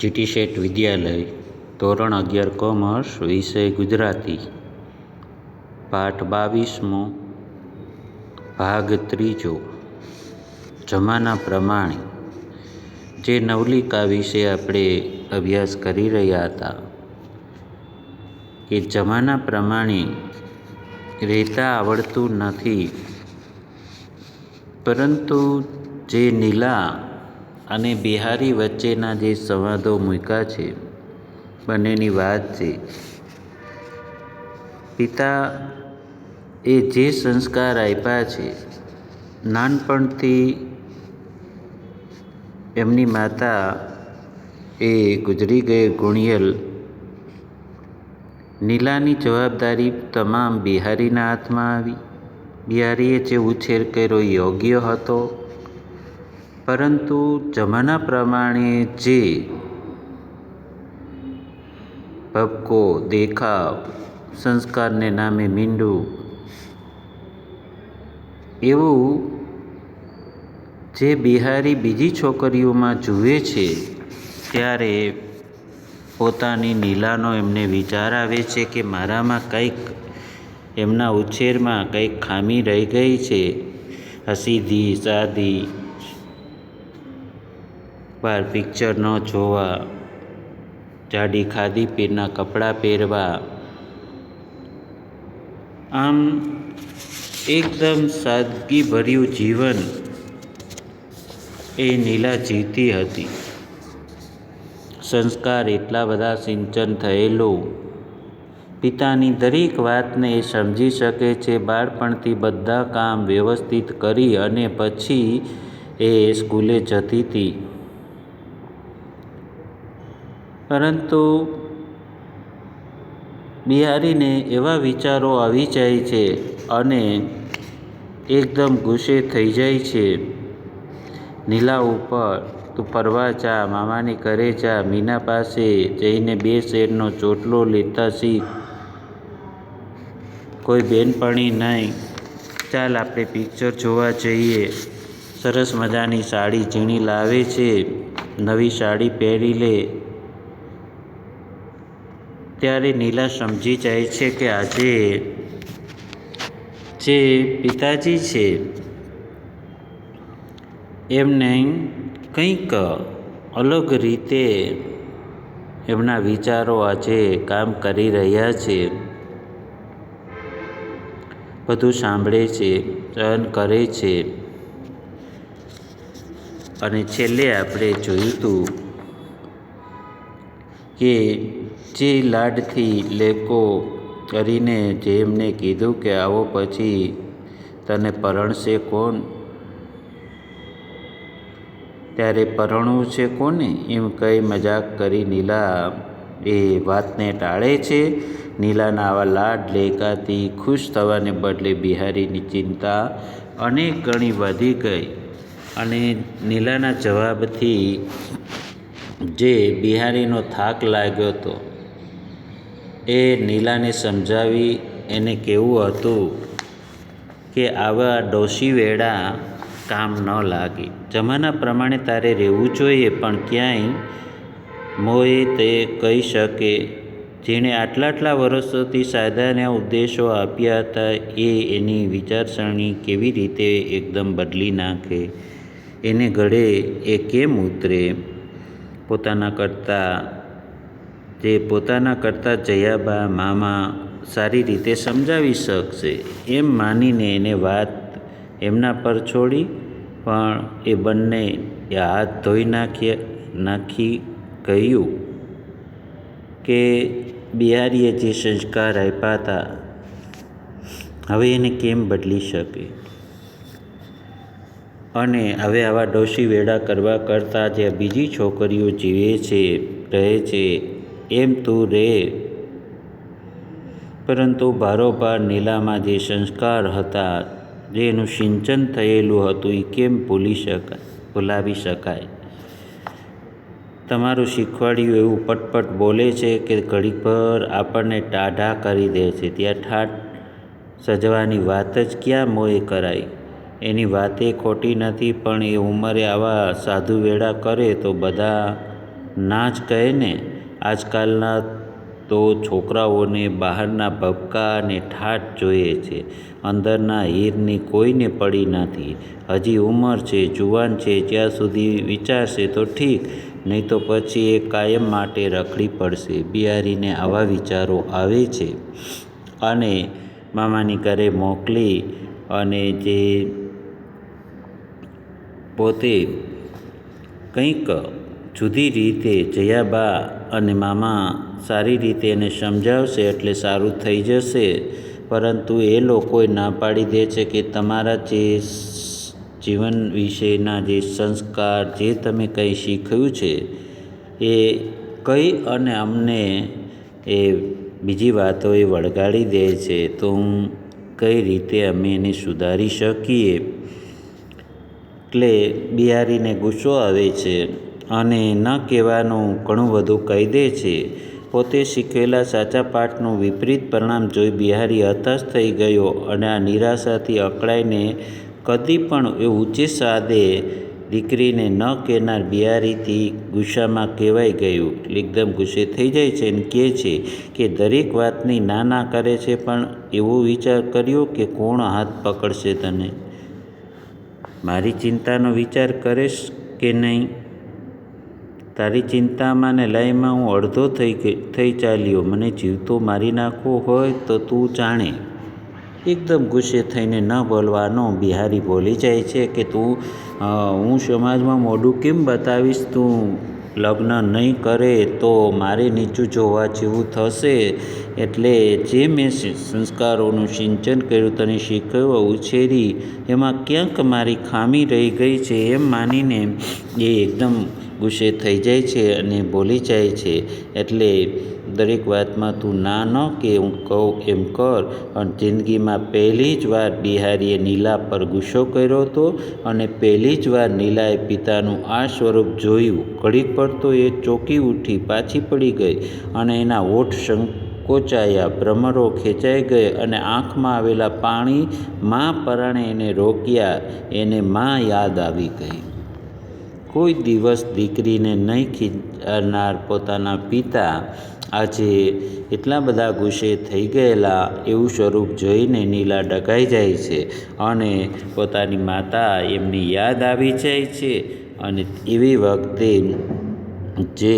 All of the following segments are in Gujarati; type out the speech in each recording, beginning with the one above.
જીટી શેઠ વિદ્યાલય, ધોરણ અગિયાર કોમર્સ, વિષય ગુજરાતી. પાઠ બાવીસમો ભાગ ત્રીજો. જમાના પ્રમાણે, જે નવલિકા વિશે આપણે અભ્યાસ કરી રહ્યા હતા કે જમાના પ્રમાણે રહેતા આવડતું નથી. પરંતુ જે નીલા અને બિહારી વચ્ચેના જે સંવાદો મૂક્યા છે, બંનેની વાત છે. પિતા એ જે સંસ્કાર આપ્યા છે, નાનપણથી એમની માતા એ ગુજરી ગયે ગુણિયલ. નીલાની જવાબદારી તમામ બિહારીના હાથમાં આવી. બિહારીએ જે ઉછેર કર્યો યોગ્ય હતો. પરંતુ જમાના પ્રમાણે જે ભપકો દેખાવ, સંસ્કારને નામે મીંડું, એવું જે બિહારી બીજી છોકરીઓમાં જુએ છે, ત્યારે પોતાની નીલાનો એમને વિચાર આવે છે કે મારામાં કંઈક એમના ઉછેરમાં કંઈક ખામી રહી ગઈ છે. હસીધી સીધી સાદી બહાર પિક્ચર ન જોવા, જાડી ખાદી પીરના કપડાં પહેરવા, આમ એકદમ સાદગીભર્યું જીવન એ નીલા જીતી હતી. સંસ્કાર એટલા બધા સિંચન થયેલું. પિતાની દરેક વાતને એ સમજી શકે છે, બાળપણથી બધા કામ વ્યવસ્થિત કરી અને પછી એ સ્કૂલે જતી હતી. પરંતુ બિહારીને એવા વિચારો આવી જાય છે અને એકદમ ગુસ્સે થઈ જાય છે. નીલા ઉપર, તું ફરવા જા, મામાની ઘરે જા, મીના પાસે જઈને બે શેરનો ચોટલો લેતા શીખ. કોઈ બેનપણી નહીં. ચાલ, આપણે પિક્ચર જોવા જઈએ. સરસ મજાની સાડી ઝીણી લાવે છે. નવી સાડી પહેરી લે. ત્યારે નીલા સમજી જાય છે કે આજે જે પિતાજી છે, એમને કંઈક અલગ રીતે એમના વિચારો આજે કામ કરી રહ્યા છે. બધું સાંભળે છે સહન કરે છે. અને છેલ્લે આપણે જોયું હતું કે જે લાડથી લેકો કરીને જેમને કીધું કે આવો પછી તને પરણશે કોણ? ત્યારે પરણવું છે કોને? એમ કંઈ મજાક કરી નીલા એ વાતને ટાળે છે. નીલાના આવા લાડ લેકાથી ખુશ થવાને બદલે બિહારીની ચિંતા અનેક ગણી વધી ગઈ અને નીલાના જવાબથી જે બિહારીનો થાક લાગ્યો હતો એ નીલાને સમજાવી એને કેવું હતું કે આવા ડોશી વેળા કામ ન લાગે. જમાના પ્રમાણે તારે રહેવું જોઈએ, પણ ક્યાંય મોએ તે કહી શકે. જેણે આટલા આટલા વર્ષોથી સાદાના ઉદ્દેશો આપ્યા હતા, એ એની વિચારસરણી કેવી રીતે એકદમ બદલી નાખે? એને ગળે એ કેમ ઉતરે? પોતાના કરતાં જે પોતાના કરતાં જયાબા મામા સારી રીતે સમજાવી શકશે. એમ માનીને એને વાત એમના પર છોડી, પણ એ બંને એ હાથ ધોઈ નાખ્યા, નાખી કહ્યું કે, બિહારીએ જે સંસ્કાર આપ્યા હતા, હવે એને કેમ બદલી શકે? અને હવે આવા ડોશી વેડા કરવા કરતાં જે બીજી છોકરીઓ જીવે છે, રહે છે એમ તું રે. પરંતુ બારોબાર નીલામાં જે સંસ્કાર હતા જે એનું સિંચન થયેલું હતું એ કેમ ભૂલી શકાય ભૂલાવી શકાય? તમારું શીખવાડ્યું એવું પટપટ બોલે છે કે ઘડીકભર આપણને ટાઢા કરી દે છે. ત્યાં ઠાઠ સજવાની વાત જ ક્યાં મોએ કરાઈ? એની વાતે ખોટી નથી, પણ એ ઉંમરે આવા સાધુ વેળા કરે તો બધા ના જ કહે ને? આજકાલના તો છોકરાઓને બહારના ભપકા અને ઠાઠ જોઈએ છે. અંદરના હીરની કોઈને પડી નથી. હજી ઉંમર છે, જુવાન છે, જ્યાં સુધી વિચારશે તો ઠીક, નહીં તો પછી એ કાયમ માટે રખડી પડશે. બિહારીને આવા વિચારો આવે છે. અને મામાની ઘરે મોકલી અને જે પોતે કંઈક જુદી રીતે જયાબા અને મામા સારી રીતે એને સમજાવશે એટલે સારું થઈ જશે. પરંતુ એ લોકોએ ના પાડી દે છે કે તમારા જે જીવન વિશેના જે સંસ્કાર જે તમે કંઈ શીખ્યું છે, એ કઈ અને અમને એ બીજી વાતો એ વળગાડી દે છે, તો હું કઈ રીતે અમે એને સુધારી શકીએ? એટલે બિહારીને ગુસ્સો આવે છે. અને ન કહેવાનું ઘણું બધું કહી દે છે. પોતે શીખેલા સાચા પાઠનું વિપરીત પરિણામ જોઈ બિહારી હતાશ થઈ ગયો અને આ નિરાશાથી અકળાઈને કદી પણ એ ઊંચે સાદે દીકરીને ન કહેનાર બિહારીથી ગુસ્સામાં કહેવાઈ ગયું. એકદમ ગુસ્સે થઈ જાય છે અને કહે છે કે દરેક વાતની ના ના કરે છે પણ એવો વિચાર કર્યો કે કોણ હાથ પકડશે તને? મારી ચિંતાનો વિચાર કરીશ કે નહીં? તારી ચિંતામાં ને લયમાં હું અડધો થઈ થઈ ચાલ્યો. મને જીવતો મારી નાખવો હોય તો તું જાણે. એકદમ ગુસ્સે થઈને ન બોલવાનો બિહારી બોલી જાય છે કે તું હું સમાજમાં મોઢું કેમ બતાવીશ? તું લગ્ન નહીં કરે તો મારે નીચું જોવા જેવું થશે. એટલે જે મેં સંસ્કારોનું સિંચન કર્યું તને શીખવ્યો ઉછેરી, એમાં ક્યાંક મારી ખામી રહી ગઈ છે એમ માનીને એ એકદમ ગુસ્સે થઈ જાય છે અને બોલી જાય છે. એટલે દરેક વાતમાં તું ના ન કે હું કહું એમ કર. અને જિંદગીમાં પહેલી જ વાર બિહારીએ નીલા પર ગુસ્સો કર્યો હતો અને પહેલી જ વાર નીલાએ પિતાનું આ સ્વરૂપ જોયું. ઘડીક પર તો એ ચોકી ઉઠી પાછી પડી ગઈ અને એના ઓઠ સંકોચાયા, ભ્રમરો ખેંચાઈ ગઈ અને આંખમાં આવેલા પાણી માં પરાણે એને રોક્યા, એને માં યાદ આવી ગઈ. કોઈ દિવસ દીકરીને નહીં ખીજાનાર પોતાના પિતા આજે એટલા બધા ગુસ્સે થઈ ગયેલા એવું સ્વરૂપ જોઈને નીલા ડકાઈ જાય છે અને પોતાની માતા એમની યાદ આવી જાય છે અને એવી વખતે જે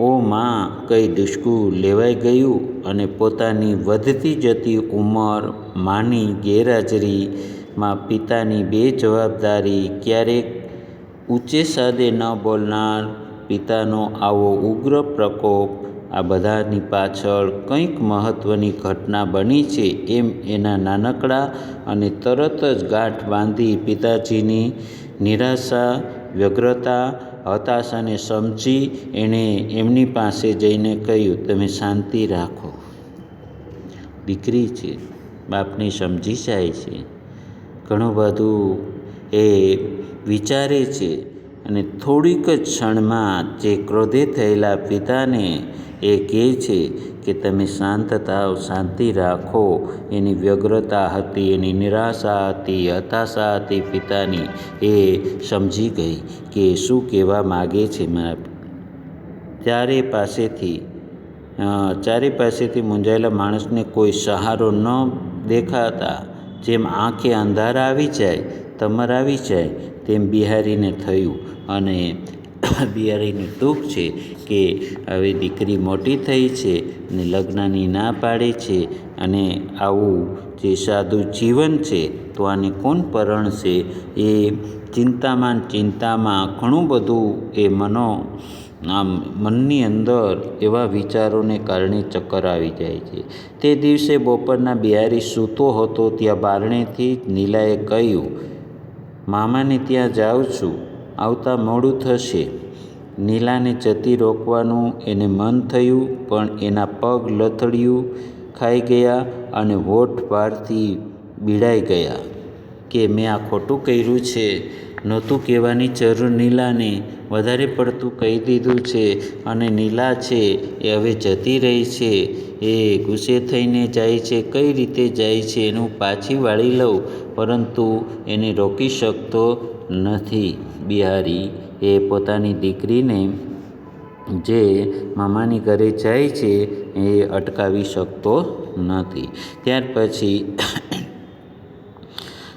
ઓ માં કંઈ દુષ્કું લેવાઈ ગયું અને પોતાની વધતી જતી ઉંમર માની ગેરહાજરીમાં પિતાની બે જવાબદારી ક્યારેક ઊંચે સાદે ન બોલનાર પિતાનો આવો ઉગ્ર પ્રકોપ આ બધાની પાછળ કંઈક મહત્ત્વની ઘટના બની છે એમ એના નાનકડા અને તરત જ ગાંઠ બાંધી પિતાજીની નિરાશા, વ્યગ્રતા, હતાશાને સમજી એણે એમની પાસે જઈને કહ્યું, તમે શાંતિ રાખો. દીકરી છે, બાપને સમજી જાય છે. ઘણું બધું એ વિચારે છે અને થોડીક જ ક્ષણમાં જે ક્રોધે થયેલા પિતાને એ કહે છે કે તમે શાંત થાવ શાંતિ રાખો. એની વ્યગ્રતા હતી, એની નિરાશા હતી, હતાશા હતી પિતાની. એ સમજી ગઈ કે શું કહેવા માગે છે મારા ચારે પાસેથી ચારે પાસેથી મૂંઝાયેલા માણસને કોઈ સહારો ન દેખાતા. જેમ આંખે અંધારા આવી જાય તમર આવી જાય તેમ બિહારીને થયું અને બિહારીને દુઃખ છે કે હવે દીકરી મોટી થઈ છે ને લગ્નની ના પાડે છે અને આવું જે સાદું જીવન છે, તો આને કોણ પરણશે? એ ચિંતામાં ચિંતામાં ઘણું બધું એ મનો, આમ મનની અંદર એવા વિચારોને કારણે ચક્કર આવી જાય છે. તે દિવસે બપોરના બિહારી સૂતો હતો, ત્યાં બારણેથી નીલાએ કહ્યું મામાને ત્યાં જાઉં છું. આવતા મોડું થશે. નીલાને જતી રોકવાનું એને મન થયું, પણ એના પગ લથડિયું ખાઈ ગયા અને હોઠ ભારથી બીડાઈ ગયા કે મેં આ ખોટું કર્યું છે. નહોતું કહેવાની જરૂર નીલાને. વધારે પડતું કહી દીધું છે અને નીલા છે, એ હવે જતી રહી છે. એ ગુસ્સે થઈને જાય છે, કઈ રીતે જાય છે એનું પાછી વાળી લઉં, પરંતુ એને રોકી શકતો નથી. બિહારી એ પોતાની દીકરીને જે મામાની ઘરે જાય છે, એ અટકાવી શકતો નથી. ત્યાર પછી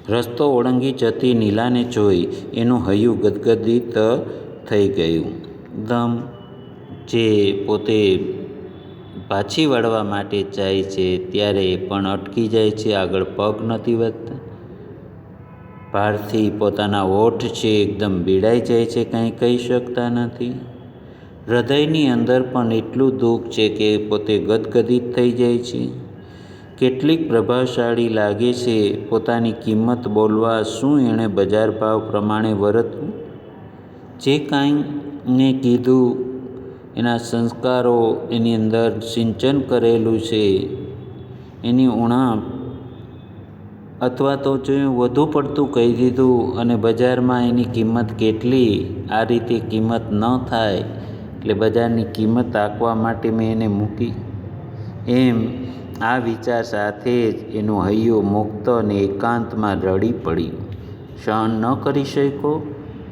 રસ્તો ઓળંગી જતી નીલાને જોઈ એનું હૈયું ગદગદિત થઈ ગયું. દમ જે પોતે પાછી વળવા માટે જાય છે ત્યારે પણ અટકી જાય છે, આગળ પગ નથી વધતા. ભારથી પોતાના હોઠ છે એકદમ બીડાઈ જાય છે, કંઈ કહી શકતા નથી. હૃદયની અંદર પણ એટલું દુઃખ છે કે પોતે ગદગદિત થઈ જાય છે. કેટલીક પ્રભાવશાળી લાગે છે, પોતાની કિંમત બોલવા શું એણે બજાર ભાવ પ્રમાણે વર્તવું? જે કાંઈ ને કીધું, એના સંસ્કારો એની અંદર સિંચન કરેલું છે, એની ઉણાપ, અથવા તો જો વધુ પડતું કહી દીધું અને બજારમાં એની કિંમત કેટલી, આ રીતે કિંમત ન થાય, એટલે બજારની કિંમત આંકવા માટે મેં એને મૂકી. એમ આ વિચાર સાથે જ એનું હૈયું મુક્ત અને એકાંતમાં રડી પડ્યું. સહન ન કરી શક્યો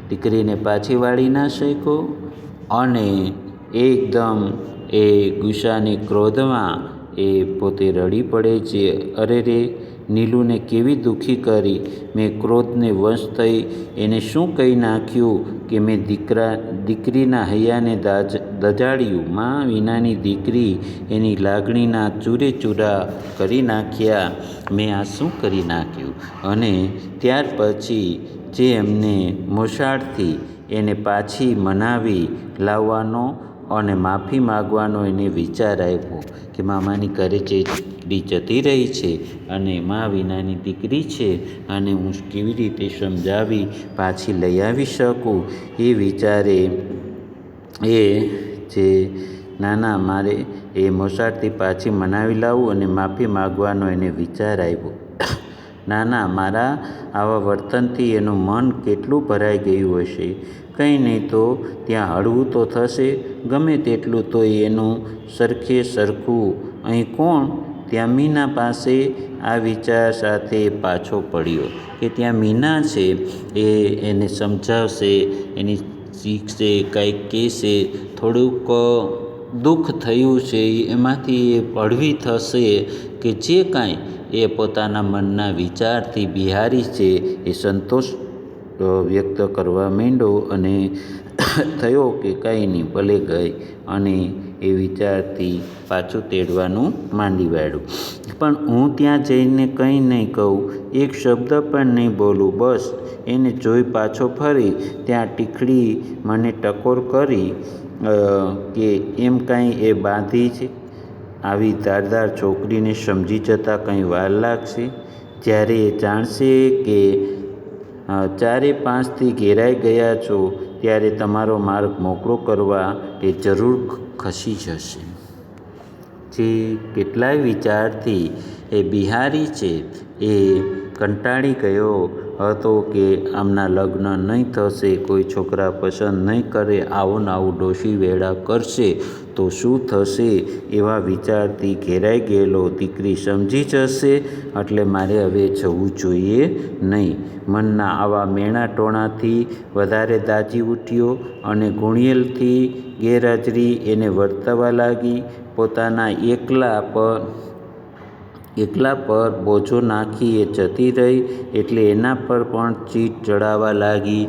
દીકરીને પાછી વાળી ના શક્યો અને એકદમ એ ગુસ્સાની ક્રોધમાં એ પોતે રડી પડે છે. અરે રે, નીલુને કેવી દુઃખી કરી? મેં ક્રોધને વશ થઈ એને શું કહી નાખ્યું કે મેં દીકરા, દીકરીના હૈયાને દાજ, દજાડ્યું? માં વિનાની દીકરી એની લાગણીના ચૂરે ચૂરા કરી નાખ્યા. મેં આ શું કરી નાખ્યું? અને ત્યાર પછી જે એમને મોસાળથી એને પાછી મનાવી લાવવાનો અને માફી માગવાનો એને વિચાર આવ્યો કે મામાની ઘરે જે જતી રહી છે અને મા વિનાની દીકરી છે અને હું કેવી રીતે સમજાવી પાછી લઈ આવી શકું, એ વિચારે એ જે નાના મારે એ મોસાળથી પાછી મનાવી લાવું અને માફી માગવાનો એને વિચાર આવ્યો. નાના મારા આવા વર્તનથી એનું મન કેટલું ભરાઈ ગયું હશે? કંઈ નહીં તો ત્યાં હળવું તો થશે, ગમે તેટલું તો એનું સરખે સરખું. અહીં કોણ? ત્યાં મીના પાસે આ વિચાર સાથે પાછો પડ્યો કે ત્યાં મીના છે, એ એને સમજાવશે, એની શીખશે, કંઈક કહેશે. થોડુંક દુઃખ થયું છે, એમાંથી એ હળવી થશે. કે જે કાંઈ એ પોતાના મનના વિચારથી બિહારી છે એ સંતોષ વ્યક્ત કરવા માંડ્યો અને થયો કે કંઈ નહીં, ભલે ગઈ અને એ વિચારથી પાછું તેડવાનું માંડી વાળ્યું. પણ હું ત્યાં જઈને કંઈ નહીં કહું, એક શબ્દ પણ નહીં બોલું, બસ એને જોઈ પાછો ફરી, ત્યાં ટીકડી મને ટકોર કરી કે એમ કાંઈ એ બાંધી છે? આવી ધારદાર છોકરીને સમજી જતાં કંઈ વાર લાગશે? જ્યારે એ જાણશે કે ચારે પાંચથી ઘેરાઈ ગયા છો, ત્યારે તમારો માર્ગ મોકળો કરવા એ જરૂર ખસી જશે. જે કેટલાય વિચારથી એ બિહારી છે, એ કંટાળી ગયો હતો કે આમના લગ્ન નહીં થશે, કોઈ છોકરા પસંદ નહીં કરે, આવું આવું ડોશી વેળા કરશે. તો શું થશે એવા વિચારથી ઘેરાઈ ગયેલો દીકરી સમજી જશે? એટલે મારે હવે જવું જોઈએ નહીં. મનના આવા મેણા ટોણાથી વધારે દાજી ઉઠ્યો અને ગુણિયલથી ગેરહાજરી એને વર્તવા લાગી. પોતાના એકલા પર એકલા પર બોજો નાખી એ જતી રહી એટલે એના પર પણ ચીટ ચડાવવા લાગી.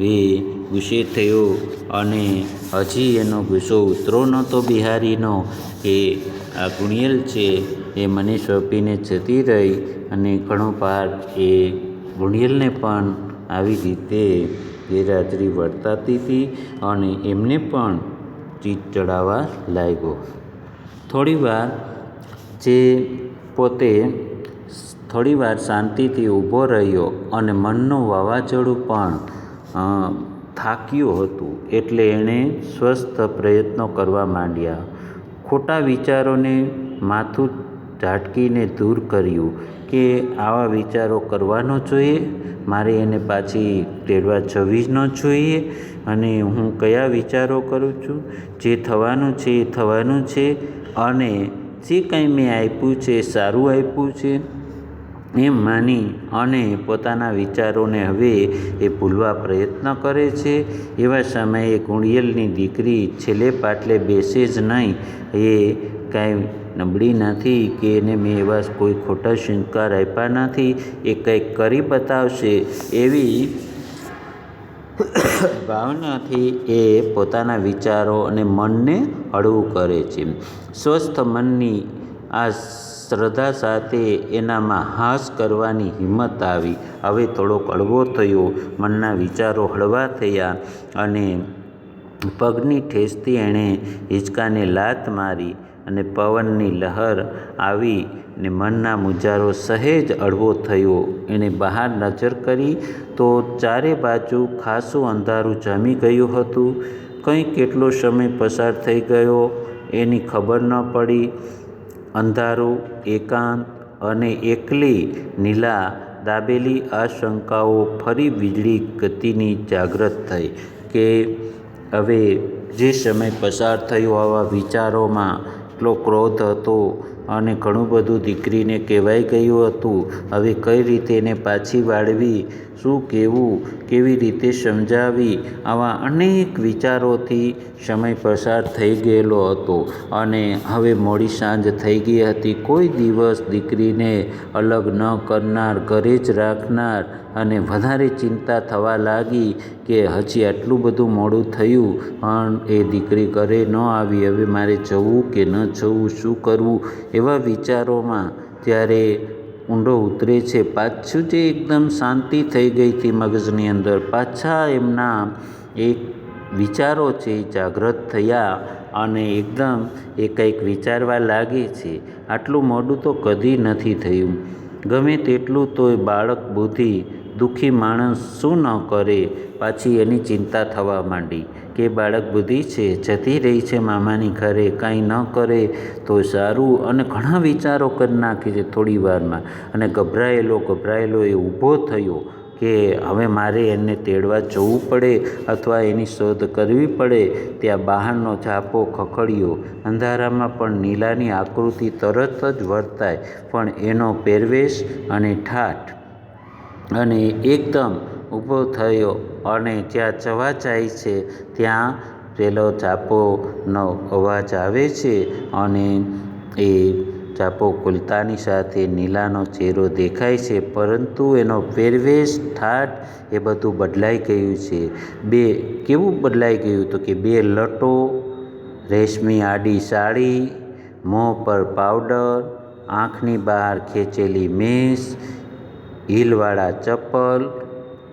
એ ગુસ્સે થયો અને હજી એનો ગુસ્સો ઉતરો નહોતો બિહારીનો. કે આ ગુણિયલ છે, એ મને સોંપીને જતી રહી અને ઘણો પાર એ ગુણિયલને પણ આવી રીતે ગેરહાજરી વર્તાતી હતી અને એમને પણ ચીટ ચડાવવા લાગ્યો. થોડીવાર જે પોતે થોડીવાર શાંતિથી ઊભો રહ્યો અને મનનું વાવાઝોડું પણ થાક્યું હતું એટલે એણે સ્વસ્થ પ્રયત્નો કરવા માંડ્યા. ખોટા વિચારોને માથું ઝાટકીને દૂર કર્યું કે આવા વિચારો કરવાનો જોઈએ, મારે એને પાછી તેડવા જવી જ ન જોઈએ અને હું કયા વિચારો કરું છું? જે થવાનું છે એ થવાનું છે અને જે કંઈ મેં આપ્યું છે સારું આપ્યું છે. એમ માની અને પોતાના વિચારોને હવે એ ભૂલવા પ્રયત્ન કરે છે. એવા સમયે કુંડિયલની દીકરી છેલ્લે પાટલે બેસે જ નહીં. એ કાંઈ નબળી નથી કે એને મેં એવા કોઈ ખોટા શિંકાર આપ્યા નથી. એ કંઈક કરી બતાવશે એવી ભાવનાથી એ પોતાના વિચારો અને મનને હળવું કરે છે. સ્વસ્થ મનની આ શ્રદ્ધા સાથે એનામાં હાસ કરવાની હિંમત આવી. હવે થોડોક કડવો થયો. મનના વિચારો હળવા થયા અને પગની ઠેસથી એણે હિંચકાને લાત મારી અને પવનની લહેર આવી ને મનના મુજારો સહેજ અડવો થયો. એણે બહાર નજર કરી તો ચારે બાજુ ખાસું અંધારું જામી ગયું હતું. કંઈ કેટલો સમય પસાર થઈ ગયો એની ખબર ન પડી. અંધારું, એકાંત અને એકલી નીલા દાબેલી આ શંકાઓ ફરી વીજળી ગતિની જાગ્રત થઈ કે હવે જે સમય પસાર થયો આવા વિચારોમાં એટલો ક્રોધ હતો અને ઘણું બધું દીકરીને કહેવાઈ ગયું હતું. હવે કઈ રીતે એને પાછી વાળવી? શું કહેવું કેવી રીતે સમજાવી? આવા અનેક વિચારોથી સમય પસાર થઈ ગયેલો હતો. અને હવે મોડી સાંજ થઈ ગઈ હતી. કોઈ દિવસ દીકરીને અલગ ન કરનાર, ઘરે જ રાખનાર અને વધારે ચિંતા થવા લાગી કે હજી આટલું બધું મોડું થયું, પણ એ દીકરી ઘરે ન આવી. હવે મારે જવું કે ન જવું, શું કરવું? એવા વિચારોમાં ત્યારે ઊંડો ઉતરે છે. પાછું જે એકદમ શાંતિ થઈ ગઈ હતી મગજની અંદર, પાછા એમના એક વિચારો છે એ જાગૃત થયા અને એકદમ એ કંઈક વિચારવા લાગે છે. આટલું મોડું તો કદી નથી થયું. ગમે તેટલું તોય બાળક બુદ્ધિ દુઃખી માણસ શું ન કરે? પાછી એની ચિંતા થવા માંડી કે બાળક બુદ્ધિ છે, જતી રહી છે મામાની ઘરે, કાંઈ ન કરે તો સારું. અને ઘણા વિચારો કરી નાખે છે થોડી વારમાં. અને ગભરાયેલો ગભરાયેલો એ ઊભો થયો કે હવે મારે એને તેડવા જવું પડે અથવા એની શોધ કરવી પડે. ત્યાં બહારનો ઝાપો ખખડ્યો. અંધારામાં પણ નીલાની આકૃતિ તરત જ વર્તાય. પણ એનો પહેરવેશ અને ઠાઠ અને એકદમ ઊભો થયો અને જ્યાં જવા જાય છે, ત્યાં પેલો ચાપોનો અવાજ આવે છે અને એ ચાપો ખુલતાની સાથે નીલાનો ચહેરો દેખાય છે, પરંતુ એનો પહેરવેશ ઠાઠ એ બધું બદલાઈ ગયું છે. બે, કેવું બદલાઈ ગયું તો કે બે લટો, રેશમી આડી સાડી, મોં પર પાવડર, આંખની બહાર ખેંચેલી મેસ હીલવાળા ચપ્પલ.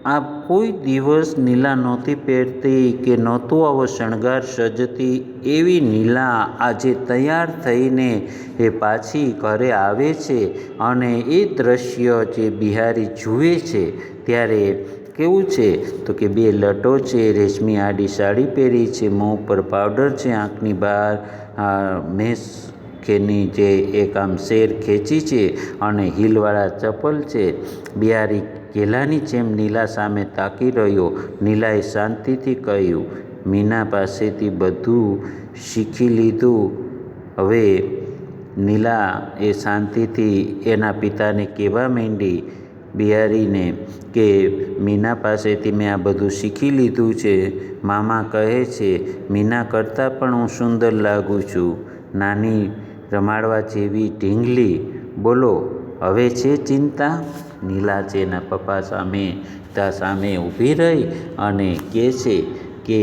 આ કોઈ દિવસ નીલા નહોતી પહેરતી કે નહોતું આવો શણગાર સજતી એવી નીલા આજે તૈયાર થઈને એ પાછી ઘરે આવે છે અને એ દ્રશ્ય જે બિહારી જુએ છે ત્યારે કેવું છે? તો કે બે લટો છે, રેશમી આડી સાડી પહેરી છે, મોં પર પાવડર છે, આંખની બહાર મેસ કેની જે એક આમ શેર ખેંચી છે અને હીલવાળા ચપ્પલ છે, બિહારી ઘેલાની જેમ નીલા સામે તાકી રહ્યો, નીલાએ શાંતિથી કહ્યું, મીના પાસેથી બધું શીખી લીધું. હવે નીલા એ શાંતિથી એના પિતાને કહેવા માંડી, બિહારીને કે, મીના પાસેથી મેં આ બધું શીખી લીધું છે. મામા કહે છે, મીના કરતાં પણ હું સુંદર લાગું છું. નાની રમાડવા જેવી ઢીંગલી. બોલો, હવે છે ચિંતા? નીલા છે એના પપ્પા સામે ત્યાં સામે ઊભી રહી અને કહે છે કે,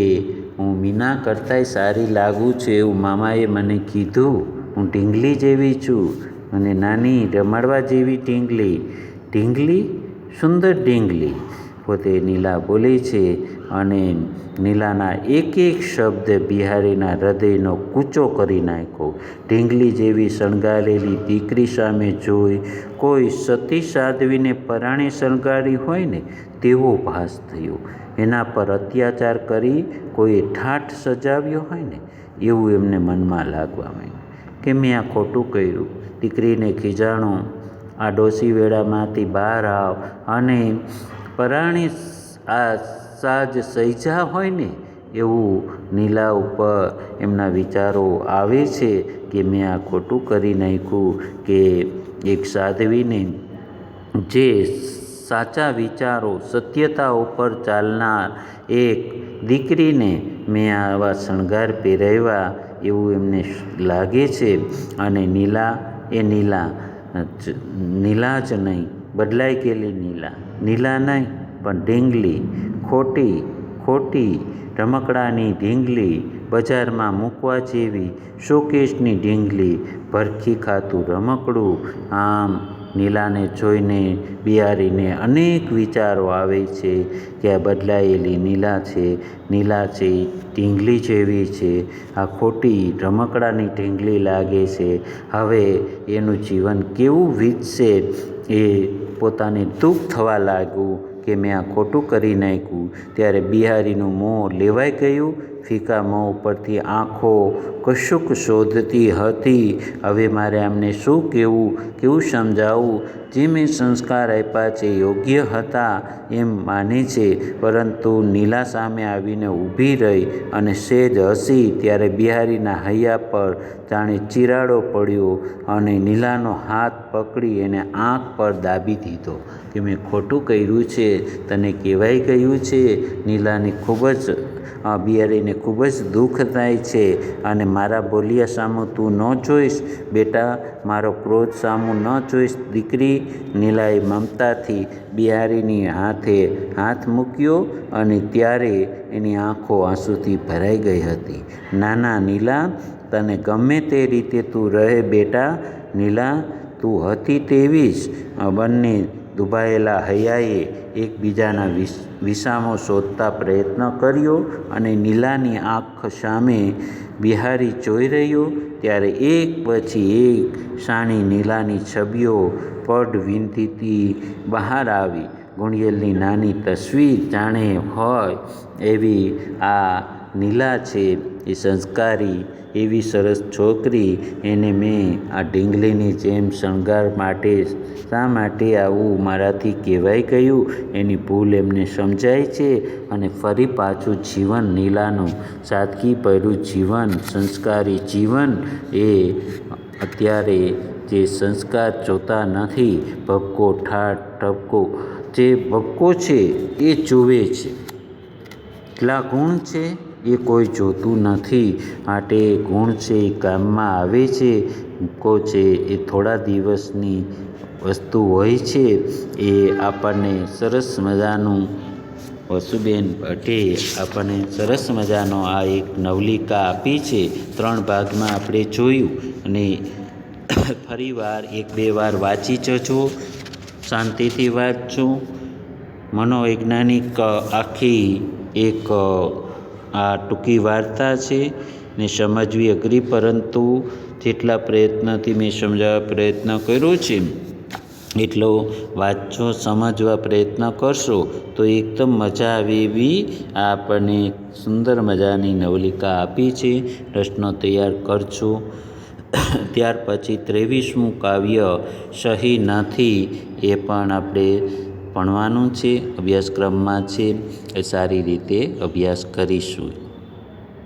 હું મીના કરતાંય સારી લાગું છું એવું મામાએ મને કીધું. હું ઢીંગલી જેવી છું અને નાની રમાડવા જેવી ઢીંગલી. ઢીંગલી? સુંદર ઢીંગલી. પોતે નીલા બોલે છે અને નીલાના એક એક શબ્દ બિહારીના હૃદયનો કૂચો કરી નાખ્યો. ઢીંગલી જેવી શણગારેલી દીકરી સામે જોઈ કોઈ સતી સાધવીને પરાણે શણગારી હોય ને તેવો ભાસ થયો. એના પર અત્યાચાર કરી કોઈએ ઠાઠ સજાવ્યો હોય ને એવું એમને મનમાં લાગવા માંડ્યું. કે મેં આ ખોટું કર્યું? દીકરીને ખીજાણો. આ ડોસી વેળામાંથી બહાર આવ અને પરાણે આ સાજ સૈજા હોય ને એવું નીલા ઉપર એમના વિચારો આવે છે કે મેં આ ખોટું કરી નાખ્યું કે એક સાધવીને જે સાચા વિચારો, સત્યતા ઉપર ચાલનાર એક દીકરીને મેં આવા શણગાર પહેરાવ્યા એવું એમને લાગે છે. અને નીલા, એ નીલા નીલા જ નહીં બદલાઈ ગયેલી નીલા. નીલા નહીં, પણ ઢીંગલી. ખોટી ખોટી રમકડાની ઢીંગલી બજારમાં મૂકવા જેવી શોકેશની ઢીંગલી. ભરખી ખાતું રમકડું. આમ નીલાને જોઈને બિહારીને અનેક વિચારો આવે છે કે આ બદલાયેલી નીલા છે. નીલા છે ઢીંગલી જેવી છે. આ ખોટી રમકડાની ઢીંગલી લાગે છે. હવે એનું જીવન કેવું વીતશે એ પોતાને દુઃખ થવા લાગ્યું કે મેં આ ખોટું કરી નાખ્યું. ત્યારે બિહારીનું મોં લેવાઈ ગયું ફીકા મોં ઉપરથી આંખો કશુંક શોધતી હતી. હવે મારે એમને શું કહેવું, કેવું સમજાવવું? જે મેં સંસ્કાર આપ્યા છે, યોગ્ય હતા એમ માને છે. પરંતુ નીલા સામે આવીને ઊભી રહી અને સેજ હસી ત્યારે બિહારીના હૈયા પર જાણે ચિરાડો પડ્યો અને નીલાનો હાથ પકડી એને આંખ પર દાબી દીધો. કે મેં ખોટું કર્યું છે? તને કહેવાય ગયું છે? નીલાની ખૂબ જ બિહારીને ખૂબ જ દુઃખ થાય છે અને મારા બોલિયા સામું તું ન જોઈશ, બેટા, મારો ક્રોધ સામું ન જોઈશ. દીકરી નીલાએ મમતાથી બિહારીની હાથે હાથ મૂક્યો અને ત્યારે એની આંખો આંસુથી ભરાઈ ગઈ હતી. નાના નીલા, તને ગમે તે રીતે તું રહે બેટા. નીલા, તું હતી તેવી જ. બંને દુભાયેલા હૈયાએ એકબીજાના વિસ વિસામો શોધતા પ્રયત્ન કર્યો અને નીલાની આંખ સામે બિહારી જોઈ રહ્યો, ત્યારે એક પછી એક સાણી નીલાની છબીઓ પડ વિનતીથી બહાર આવી. ગુણિયલની નાની તસવીર જાણે હોય એવી આ નીલા છે એ સંસ્કારી એવી સરસ છોકરી એને મેં આ ઢીંગલીની જેમ શણગાર માટે શા માટે આવું મારાથી કહેવાય ગયું એની ભૂલ એમને સમજાય છે અને ફરી પાછું જીવન નીલાનું, સાદગી ભર્યું જીવન, સંસ્કારી જીવન એ અત્યારે જે સંસ્કાર જોતા નથી ભપકો ઠાઠ ઠપકો જે ભપકો છે એ જુએ છે. કેટલા ગુણ છે? એ કોઈ જોતું નથી. માટે ગુણ છે એ કામમાં આવે છે, મૂકો છે, એ થોડા દિવસની વસ્તુ હોય છે, એ આપણને સરસ મજાનું વસુબેન ભટ્ટે આપણને સરસ મજાનો આ એક નવલિકા આપી છે. ત્રણ ભાગમાં આપણે જોયું અને ફરીવાર એક બે વાર વાંચી જજો. શાંતિથી વાંચજો. મનોવૈજ્ઞાનિક આખી એક આ ટૂંકી વાર્તા છે ને સમજવી અઘરી, પરંતુ જેટલા પ્રયત્નથી મેં સમજાવવા પ્રયત્ન કર્યો છે, એટલો વાંચો, સમજવા પ્રયત્ન કરશો, તો એકદમ મજા આવે એવી આપણને સુંદર મજાની નવલિકા આપી છે. પ્રશ્નો તૈયાર કરજો. ત્યાર પછી ત્રેવીસમું કાવ્ય સહી નથી, એ પણ આપણે ભણવાનું છે અભ્યાસક્રમમાં છે એ સારી રીતે અભ્યાસ કરીશું.